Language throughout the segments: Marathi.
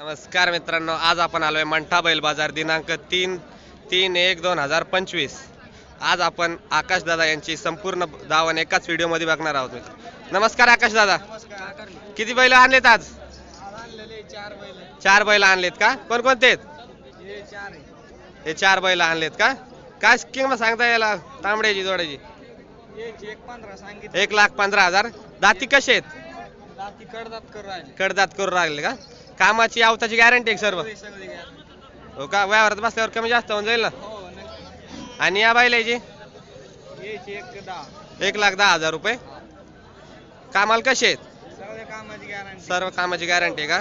नमस्कार मित्रांनो आज आपण आलोय मंठा बैल बाजार दिनांक तीन तीन एक दोन हजार पंचवीस. आज आपण आकाश दादा यांची संपूर्ण दावण एकाच व्हिडिओमध्ये बघणार आहोत मित्र. नमस्कार आकाश दादा. किती बैल आणलेत आज? चार बैल आणलेत का? कोणकोणते आहेत? हे चार बैल आणलेत का? काय किंमत सांगता याला? तांबड्याची जोड्याची? एक लाख पंधरा हजार. दाती कसे आहेत? कडदात करू लागले का? कामाची आवताची गॅरंटी सर्व. हो का? व्यवहारात बसल्यावर कमी जास्त होऊन जाईल ना? आणि या बायलाची एक लाख दहा हजार रुपये. कामाला कसे आहेत? सर्व कामाची गॅरंटी का?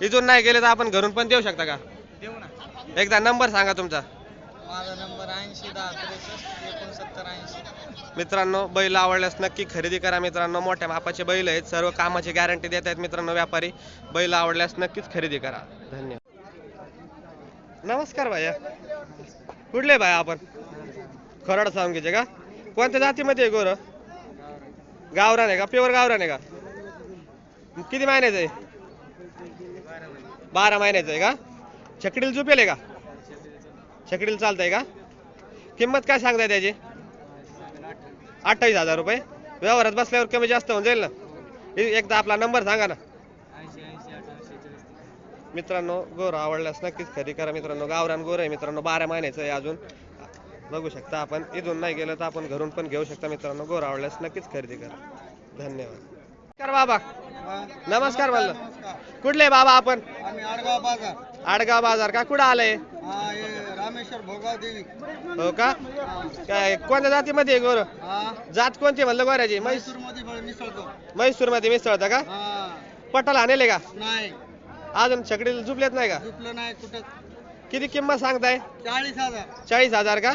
इथून नाही गेले तर आपण घरून पण देऊ शकता का? देऊ ना. एकदा नंबर सांगा तुमचा. माझा नंबर ऐंशी दहा त्रेसष्ट एकोणसत्तर ऐंशी. मित्रांनो बैल आवडल्यास नक्की खरेदी करा मित्रांनो. मोठ्या मापाचे बैल आहेत सर्व कामाची गॅरंटी देत आहेत मित्रांनो व्यापारी. बैल आवडल्यास नक्कीच खरेदी करा. धन्यवाद. नमस्कार भाया. कुठले भाया आपण? खरड सांगीचे का? कोणत्या जातीमध्ये गोर? गावरान आहे का? प्युअर गावरान आहे का? किती महिन्याचं आहे? बारा महिन्याचं आहे का? छकडील झुपेल आहे का? छकडील चालतंय का? किंमत काय सांगताय त्याची? अठ्ठावीस हजार रुपये. व्यवहारात बसल्यावर कमी जास्त होऊन जाईल ना? एकदा आपला नंबर सांगा ना. मित्रांनो गोर आवडल्यास नक्कीच खरेदी करा मित्रांनो. गावरान गोर आहे मित्रांनो बारा महिन्याचं आहे अजून. बघू शकता आपण. इथून नाही गेलं तर आपण घरून पण घेऊ शकता मित्रांनो. गोर आवडल्यास नक्कीच खरेदी करा. धन्यवाद. नमस्कार बाबा. नमस्कार म्हणलं. कुठले बाबा आपण? आडगाव बाजार. आडगाव बाजार का? कुठं आलंय हा हे रामेश्वर भोगाव देवी हो का? काय कोणत्या जातीमध्ये आहे गोर? जात कोणती म्हणलं गोऱ्याची? म्हैस म्हैसूरमध्ये मिसळतो. म्हैसूरमध्ये मिसळता का? हा. पटाला आणले का? नाही. अजून छकडीला झुपलेत नाही का? झुपलं नाही कुठं. किती किंमत सांगताय? चाळीस हजार. चाळीस हजार का.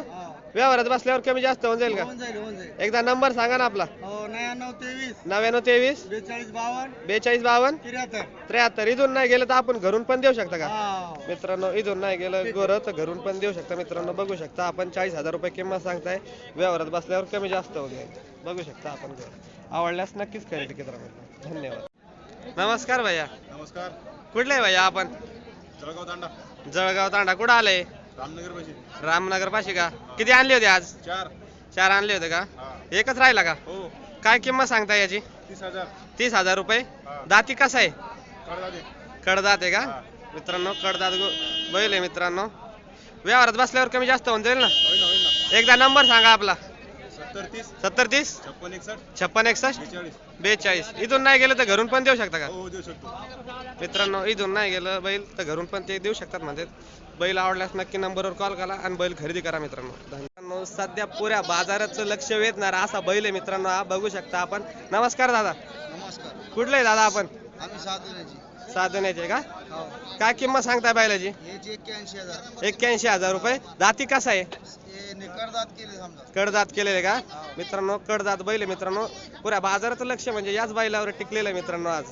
व्यवहारात बसल्यावर कमी जास्त होऊन जाईल का? होऊन जाईल होऊन जाईल. एकदा नंबर सांगा ना आपला. हो नव्याण्णव तेवीस. नव्याण्णव तेवीस. बेचाळीस बावन्न. बेचाळीस बावन्न. त्र्याहत्तर. त्र्याहत्तर. इथून नाही गेलं तर आपण घरून पण देऊ शकता का? हा मित्रांनो इथून नाही गेलं गोरं तर घरून पण देऊ शकता. मित्रांनो बघू शकता आपण चाळीस हजार रुपये किंमत सांगताय. व्यवहारात बसल्यावर कमी जास्त होऊन जाईल. बघू शकता आपण गोर आवडल्यास नक्कीच खरेदी करा मित्रांनो धन्यवाद. नमस्कार भैया. नमस्कार. कुठले आहे भैया आपण? जळगाव दांडा जळगाव तांडा. कुठं आलंय रामनगर पाशी रामनगर पाशी का? किती आणले होते आज? चार. चार आणले होते का? एकच राहिला का? हो. काय किंमत सांगता याची? तीस हजार. तीस हजार रुपये. दाती कसा आहे? कडदात. आहे का. मित्रांनो कडदात बैल आहे मित्रांनो. व्यवहारात बसल्यावर कमी जास्त होऊन जाईल ना. एकदा नंबर सांगा आपला. सत्तर तीस. सत्तर तीस? छप्पन एकसष्ट. छप्पन एकसष्ट? बेचाळीस. इथून नाही गेलं तर घरून पण देऊ शकता का? हो देऊ शकतो. मित्रांनो इथून नाही गेलं बैल तर घरून पण ते देऊ शकतात म्हणजे बैल आवडल्यास नक्की नंबरवर कॉल करा आणि बैल खरेदी करा मित्रांनो. मित्रांनो सध्या पुऱ्या बाजाराचं लक्ष वेधणारा असा बैल आहे मित्रांनो. हा बघू शकता आपण. नमस्कार दादा. नमस्कार. कुठले आहे दादा आपण? आम्ही साधण्याची साधण्याचे का? हो काय किंमत सांगताय बैलाची? याची एक्क्याऐंशी हजार. एक्क्याऐंशी हजार रुपये. दाती कसा आहे? हे केले समजा. कडदात केलेले का? हो. मित्रांनो कडदात बैल आहे मित्रांनो. पुऱ्या बाजाराचं लक्ष म्हणजे याच बैलावर टिकलेलं आहे मित्रांनो आज.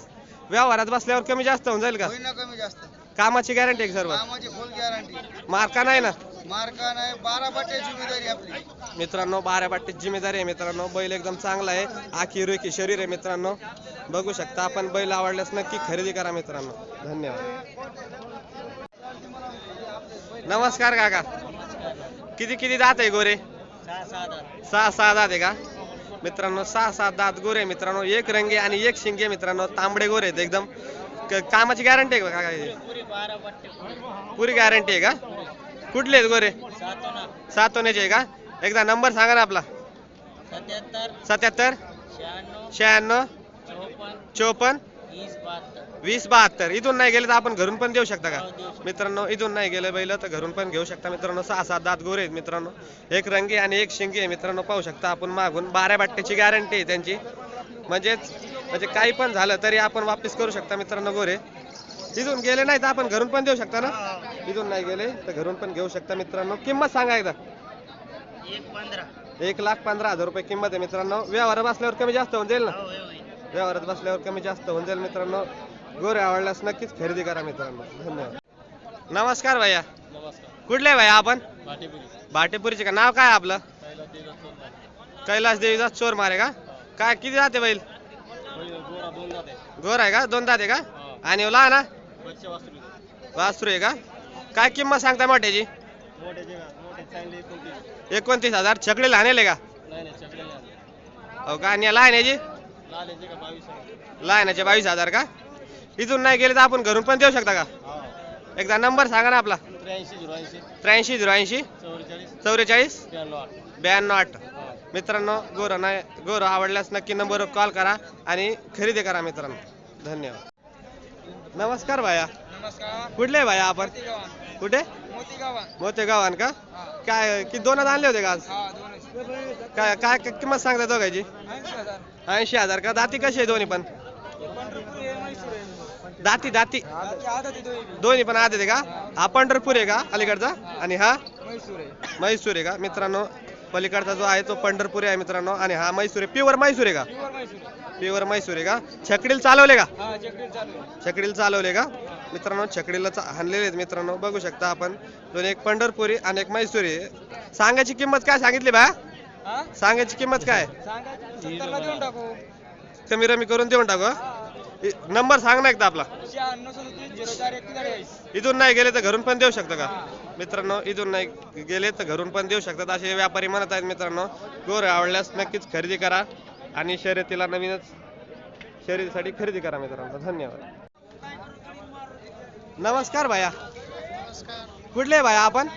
व्यवहारात बसल्यावर कमी जास्त होऊन जाईल का? कमी जास्त. कामाची गॅरंटी आहे का सर्व? कामाची फुल गॅरंटी मार्का नाही ना? मार्का नाही बारा बटे जिम्मेदारी आपली. मित्रांनो बारा बाटीत जिम्मेदारी आहे मित्रांनो. बैल एकदम चांगला आहे. आखी रुखी शरीर आहे मित्रांनो. बघू शकता आपण बैल आवडल्यास नक्की खरेदी करा मित्रांनो. धन्यवाद. नमस्कार काका. किती किती दात आहे गोरे? सहा सहा दात आहे का? मित्रांनो सहा सात दात गोरे मित्रांनो. एक रंगे आणि एक शिंगे मित्रांनो. तांबडे गोरे आहेत एकदम. कामाची गॅरंटी आहे का काका पुरी गॅरंटी आहे का? कुठले आहेत गोरे? सातोण्याचे आहे का? एकदा नंबर सांगा ना आपला. सत्याहत्तर शहाण्णव चोपन्न वीस बहात्तर. वीस बहात्तर. इथून नाही गेलं तर आपण घरून पण देऊ शकता का? मित्रांनो इथून नाही गेलं बैल तर घरून पण घेऊ शकता. मित्रांनो सहा सात दात गोरे आहेत मित्रांनो. एक रंगी आणि एक शिंगी आहे मित्रांनो पाहू शकता आपण मागून. बारा बाट्ट्याची गॅरंटी आहे त्यांची. म्हणजेच म्हणजे काही पण झालं तरी आपण वापस करू शकता मित्रांनो गोरे. इथून गेले नाही तर आपण घरून पण देऊ शकता ना? इथून नाही गेले तर घरून पण घेऊ शकता मित्रांनो. किंमत सांगा एकदा. एक पंधरा. एक लाख पंधरा हजार रुपये किंमत आहे मित्रांनो. व्यवहार बसल्यावर कमी जास्त होऊन जाईल ना? हो, व्यवहारात बसल्यावर कमी जास्त होऊन जाईल मित्रांनो. गोरे आवडल्यास नक्कीच खरेदी करा मित्रांनो. धन्यवाद. नमस्कार भैया. नमस्कार. कुठले भैया आपण? भाटीपुरी. भाटेपुरीचे का? नाव काय आपलं? कैलास देवीचा चोर मारे. का? काय किती जाते बैल? गोरा आहे का? दोन दाते का? हा. आणि हा? वरच्या वासरू. वासरू आहे का? काय किंमत सांगता मोठ्याची? एकोणतीस हजार. छकडी लहान का? हो का आणि आहे लहानाचे बावीस हजार का? इथून नाही गेले तर आपण घरून पण देऊ शकता का? एकदा नंबर सांगा ना आपला. त्र्याऐंशी झिरो ऐंशी. चौवेचाळीस. ब्याण्णव आठ. मित्रांनो गोरं नाही गोरं आवडल्यास नक्की नंबरवर कॉल करा आणि खरेदी करा मित्रांनो. धन्यवाद. नमस्कार भाया. नमस्कार. कुठले भाया आपण? कुठे? मोतीगावान मोतेगावान का काय किती दोनच आणले होते का आज? काय काय किंमत सांगता दोघायची ऐंशी हजार का? दाती कशी आहे दोन्ही पण? दाती दाती. दोन्ही पण आत येते का? हा पंढरपूर आहे का अलीकडचा? आणि हा? म्हैसूर आहे का? मित्रांनो पलीकडचा जो आहे तो पंढरपूर आहे मित्रांनो. आणि हा म्हैसूर आहे. प्युअर म्हैसूर आहे का? प्युअर म्हैसूर. आहे का? छकडील चालवले का? छकडील चालवले. का? मित्रांनो छकडीला हाणलेले आहेत मित्रांनो. बघू शकता आपण. दोन एक पंढरपुरी आणि एक म्हैसूरी आहे. सांगायची किंमत काय सांगितली बा? सांगायची किंमत काय? कमी रमी करून देऊन टाकू हं? नंबर सांग ना एकदा आपला. इथून नाही गेले तर घरून पण देऊ शकता का? मित्रांनो इथून नाही गेले तर घरून पण देऊ शकतात. असे व्यापारी म्हणत आहेत मित्रांनो गोर आवडल्यास नक्कीच खरेदी करा आणि शर्यतीला नवीनच शर्यतीसाठी खरेदी करा मित्रांनो. धन्यवाद. नमस्कार भाया. कुठले भाया आपण?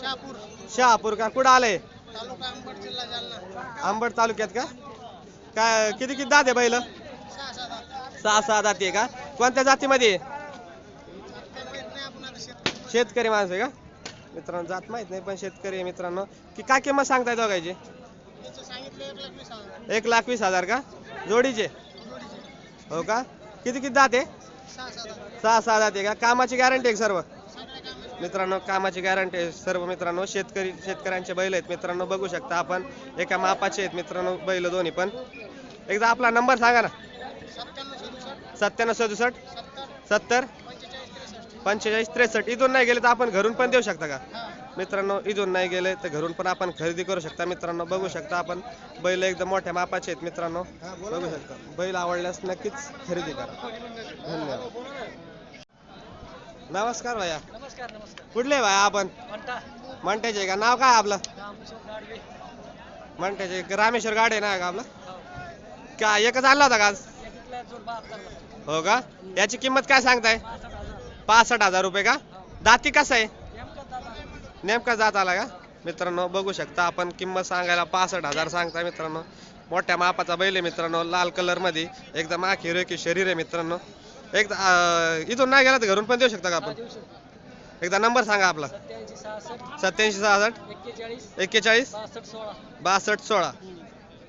शहापूर. शहापूर का? कुठं आले? तालुका अंबड तालुक्यात का? काय किती किती आहे बैल? सहा सहा जाती आहे का? कोणत्या जातीमध्ये? शेतकरी माणसं आहे का? मित्रांनो जात माहीत नाही पण शेतकरी आहे मित्रांनो. की काय किंमत सांगताय दोघायची एक लाख वीस हजार का? जोडीचे? हो का? किती किती जाते सहा सहा जाते का? कामाची गॅरंटी आहे का सर्व? मित्रांनो कामाची गॅरंटी आहे सर्व मित्रांनो. शेतकरी शेतकऱ्यांचे बैल आहेत मित्रांनो. बघू शकता आपण. एका मापाचे आहेत मित्रांनो बैल दोन्ही पण. एकदा आपला नंबर सांगा ना. सत्त्याण्णव सदुसष्ट सत्तर पंचेचाळीस त्रेसष्ट. इथून नाही गेले तर आपण घरून पण देऊ शकता का? हा मित्रांनो इथून नाही गेले तर घरून पण आपण खरेदी करू शकता. मित्रांनो बघू शकता आपण. बैल एकदम मोठ्या मापाचे आहेत मित्रांनो. बघू शकता. बैल आवडल्यास नक्कीच खरेदी करा. धन्यवाद. नमस्कार भैया. नमस्कार नमस्कार. कुठले भाया आपण? म्हणता मंट्याचे का? नाव काय आपलं? मंट्याचे. रामेश्वर गाडे ना का आपलं? काय एकच आणला होता का आज? हो का? याची किंमत काय सांगताय? पासष्ट हजार रुपये का? दाती कसं आहे? नेमकं जात आला का? मित्रांनो बघू शकता आपण किंमत सांगायला पासष्ट हजार सांगता मित्रांनो. मोठ्या मापाचा बैल आहे मित्रांनो लाल कलरमध्ये. एकदम आखी की शरीर आहे मित्रांनो. एकदा इथून नाही गेला तर घरून पण देऊ शकता का आपण? एकदा नंबर सांगा आपला. सत्याऐंशी सहासष्ट. एक्केचाळीस. बासष्ट सोळा.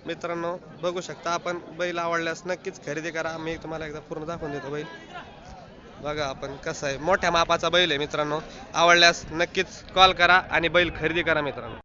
मित्रांनो बघू शकता आपण बैल आवडल्यास नक्कीच खरेदी करा. मी तुम्हाला एकदा पूर्ण दाखवून देतो बैल. बघा आपण कसं आहे. मोठ्या मापाचा बैल आहे मित्रांनो. आवडल्यास नक्कीच कॉल करा आणि बैल खरेदी करा मित्रांनो.